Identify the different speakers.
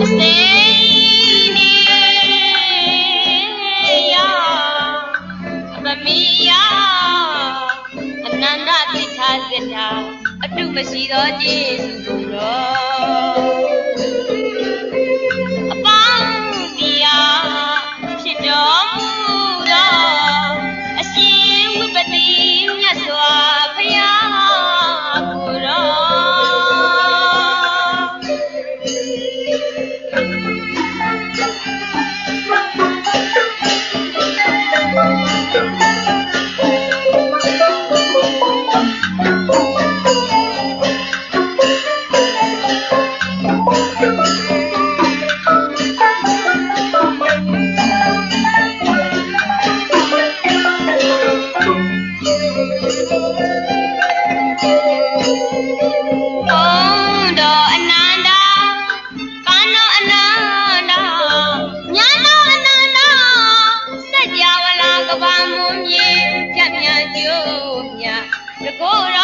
Speaker 1: အနန္တသိချာစရာအတုမရှိသောကျေးဇူးတော် போழ